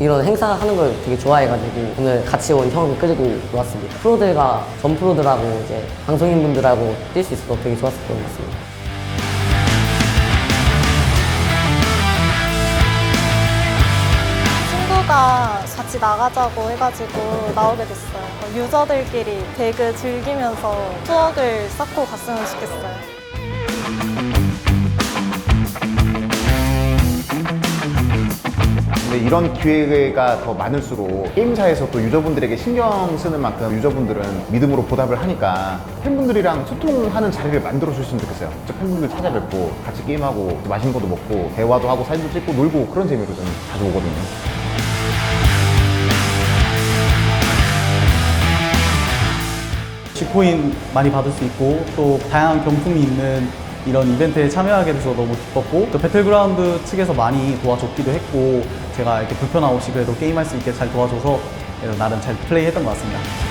이런 행사 하는 걸 되게 좋아해가지고 오늘 같이 온형 끌고 왔습니다. 프로들과 전 프로들하고 이제 방송인분들하고 뛸 수 있어서 되게 좋았었던 것 같습니다. 친구가 같이 나가자고 해가지고 나오게 됐어요. 유저들끼리 배그 즐기면서 추억을 쌓고 갔으면 좋겠어요. 이런 기회가 더 많을수록 게임사에서 또 유저분들에게 신경 쓰는 만큼 유저분들은 믿음으로 보답을 하니까 팬분들이랑 소통하는 자리를 만들어 주셨으면 좋겠어요. 직접 팬분들 찾아뵙고 같이 게임하고 맛있는 것도 먹고 대화도 하고 사진도 찍고 놀고 그런 재미로 저는 자주 오거든요. G코인 많이 받을 수 있고 또 다양한 경품이 있는 이런 이벤트에 참여하게 돼서 너무 기뻤고 또 배틀그라운드 측에서 많이 도와줬기도 했고 제가 이렇게 불편함 없이 그래도 게임할 수 있게 잘 도와줘서 나름 잘 플레이했던 것 같습니다.